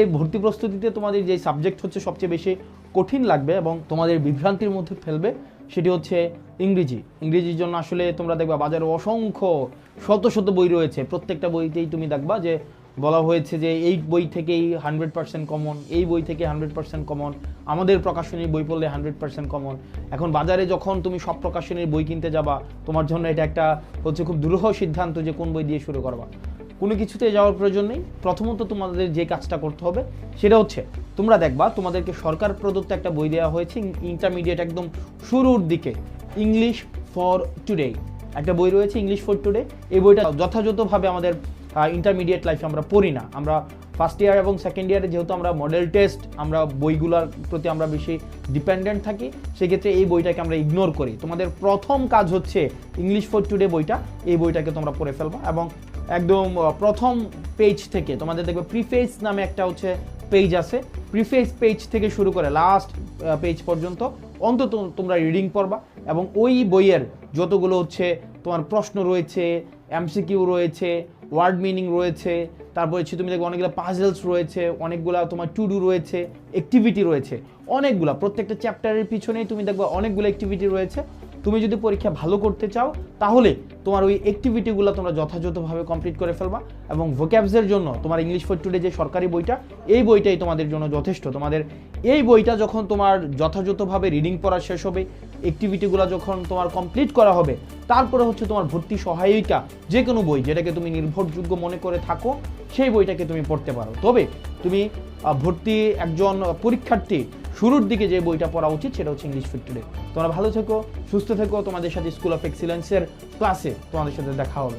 এই ভর্তি প্রস্তুতিতে তোমাদের যে সাবজেক্ট হচ্ছে সবচেয়ে বেশি কঠিন লাগবে এবং তোমাদের বিভ্রান্তির মধ্যে ফেলবে, সেটি হচ্ছে ইংরেজি। ইংরেজির জন্য আসলে তোমরা দেখবা বাজারে অসংখ্য, শত শত বই রয়েছে। প্রত্যেকটা বইতেই তুমি দেখবা যে বলা হয়েছে যে এই বই থেকেই হান্ড্রেড পার্সেন্ট কমন এই বই থেকে হান্ড্রেড পার্সেন্ট কমন আমাদের প্রকাশনীর বই পড়লে হান্ড্রেড পার্সেন্ট কমন এখন বাজারে যখন তুমি সব প্রকাশনীর বই কিনতে যাবা, তোমার জন্য এটা একটা হচ্ছে খুব দুরূহ সিদ্ধান্ত যে কোন বই দিয়ে শুরু করবা। কোনো কিছুতে যাওয়ার প্রয়োজন নেই। প্রথমত তোমাদের যে কাজটা করতে হবে, সেটা হচ্ছে তোমরা দেখবা, তোমাদেরকে সরকার প্রদত্ত একটা বই দেওয়া হয়েছে ইন্টারমিডিয়েট একদম শুরুর দিকে ইংলিশ ফর টুডে একটা বই রয়েছে ইংলিশ ফর টুডে এই বইটা যথাযথভাবে আমাদের ইন্টারমিডিয়েট লাইফে আমরা পড়ি না। আমরা ফার্স্ট ইয়ার এবং সেকেন্ড ইয়ারে যেহেতু আমরা মডেল টেস্ট আমরা বইগুলোর প্রতি আমরা বেশি ডিপেন্ডেন্ট থাকি, সেক্ষেত্রে এই বইটাকে আমরা ইগনোর করি। তোমাদের প্রথম কাজ হচ্ছে ইংলিশ ফর টুডে বইটা। এই বইটাকে তোমরা পড়ে ফেলবা এবং একদম প্রথম পেজ থেকে, তোমাদের দেখবে প্রিফেস নামে একটা হচ্ছে পেজ আছে। প্রিফেস পেজ থেকে শুরু করে লাস্ট পেজ পর্যন্ত অন্তত তোমরা রিডিং পড়বা এবং ওই বইয়ের যতগুলো হচ্ছে তোমার প্রশ্ন রয়েছে এমসিকিউ রয়েছে ওয়ার্ড মিনিং রয়েছে, তারপর হচ্ছে তুমি দেখবে অনেকগুলো পাজেলস রয়েছে, অনেকগুলো তোমার টু ডু রয়েছে অ্যাক্টিভিটি রয়েছে, অনেকগুলা। প্রত্যেকটা চ্যাপ্টারের পিছনেই তুমি দেখবে অনেকগুলো অ্যাক্টিভিটি রয়েছে। তুমি যদি পরীক্ষা ভালো করতে চাও, তাহলে তোমার ওই অ্যাক্টিভিটিগুলো তোমরা যথাযথভাবে কমপ্লিট করে ফেলবা এবং ভোক্যাবসের জন্য তোমার ইংলিশ ফর টুডে যে সরকারি বইটা, এই বইটাই তোমাদের জন্য যথেষ্ট। তোমাদের এই বইটা যখন তোমার যথাযথভাবে রিডিং পড়া শেষ হবে অ্যাক্টিভিটিগুলো যখন তোমার কমপ্লিট করা হবে, তারপরে হচ্ছে তোমার ভর্তি সহায়িকা যে কোনো বই যেটাকে তুমি নির্ভরযোগ্য মনে করে থাকো, সেই বইটাকে তুমি পড়তে পারো। তবে তুমি ভর্তি একজন পরীক্ষার্থী শুরুর দিকে যে বইটা পড়া উচিত সেটা হচ্ছে ইংলিশ ফিট টুডে তোমরা ভালো থেকো, সুস্থ থেকো, তোমাদের সাথে স্কুল অফ এক্সিলেন্সের ক্লাসে তোমাদের সাথে দেখা হবে।